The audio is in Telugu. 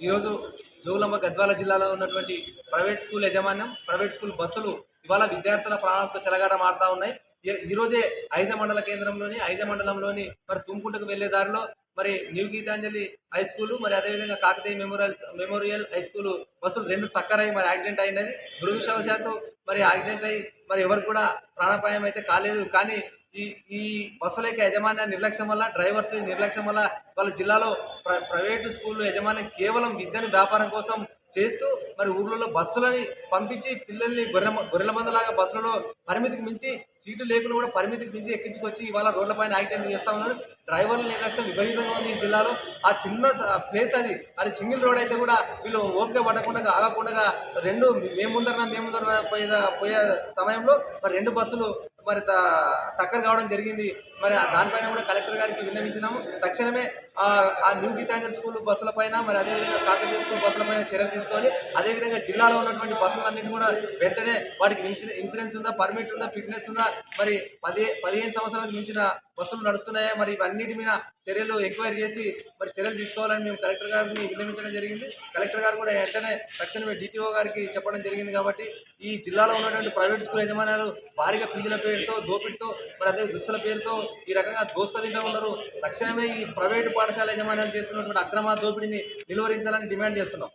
ఈరోజు జోగులమ్మ గద్వాల జిల్లాలో ఉన్నటువంటి ప్రైవేట్ స్కూల్ యాజమాన్యం ప్రైవేట్ స్కూల్ బస్సులు ఇవాళ విద్యార్థుల ప్రాణాలతో చెలగాట మారుతా ఉన్నాయి. ఈ- రోజే ఐజ మండల కేంద్రంలోని ఐజ మండలంలోని మరి తుమ్కుంటకు వెళ్ళే దారిలో మరి న్యూ గీతాంజలి హై స్కూల్ మరి అదేవిధంగా Kakatiya memorial memorial high school బస్సులు రెండు టక్కరై మరి యాక్సిడెంట్ అయినది. దురదృష్టవశాత్తు మరి యాక్సిడెంట్ అయి మరి ఎవరు కూడా ప్రాణాపాయం అయితే కాలేదు. కానీ ఈ ఈ బస్సుల యొక్క యజమాన్య నిర్లక్ష్యం వల్ల డ్రైవర్స్ నిర్లక్ష్యం వల్ల వాళ్ళ జిల్లాలో ప్ర ప్రైవేటు స్కూల్లో యజమాని కేవలం విద్యను వ్యాపారం కోసం చేస్తూ మరి ఊర్లలో బస్సులని పంపించి పిల్లల్ని గొర్రె గొర్రెల మందలాగా బస్సులలో పరిమితికి మించి సీటు లేకుండా కూడా పరిమితికి మించి ఎక్కించుకొచ్చి ఇవాళ రోడ్లపైన యాక్సిడెంట్ చేస్తా ఉన్నారు. డ్రైవర్ల నిర్లక్ష్యం విపరీతంగా ఉంది ఈ జిల్లాలో. ఆ చిన్న స- ప్లేస్ అది. అది సింగిల్ రోడ్ అయితే కూడా వీళ్ళు ఓపిక పడకుండా ఆగకుండా రెండు మేము ముందర మేము ముందర పోయే పోయే సమయంలో మరి రెండు బస్సులు మరి టక్కర్ కావడం జరిగింది. మరి దానిపైన కూడా కలెక్టర్ గారికి విన్నవించినాము. తక్షణమే ఆ న్యూ గీతాంజలి స్కూల్ బస్సుల పైన మరి అదేవిధంగా కాకతీయ స్కూల్ బస్సులపైన చర్యలు తీసుకోవాలి. అదేవిధంగా జిల్లాలో ఉన్నటువంటి బస్సులన్నింటినీ కూడా వెంటనే వాటికి ఇన్సూరెన్స్ ఉందా పర్మిట్ ఉందా ఫిట్నెస్ ఉందా మరి పది పదిహేను సంవత్సరాలకు మించిన బస్సులు నడుస్తున్నాయా? మరి ఇవన్నిటి మీద చర్యలు ఎంక్వైరీ చేసి మరి చర్యలు తీసుకోవాలని మేము కలెక్టర్ గారిని విన్నవించడం జరిగింది. కలెక్టర్ గారు కూడా వెంటనే తక్షణమే డిటిఓ గారికి చెప్పడం జరిగింది కాబట్టి ఈ జిల్లాలో ఉన్నటువంటి ప్రైవేట్ స్కూల్ యజమానులు భారీగా ఫీజుల పేరుతో దోపిడితో మరి అదే దుస్తుల పేరుతో ఈ రకంగా దోసుక తింటూ ఉన్నారు. తక్షణమే ఈ ప్రైవేటు పాఠశాల యజమానులు చేస్తున్నటువంటి అక్రమ దోపిడీని నిలువరించాలని డిమాండ్ చేస్తున్నాం.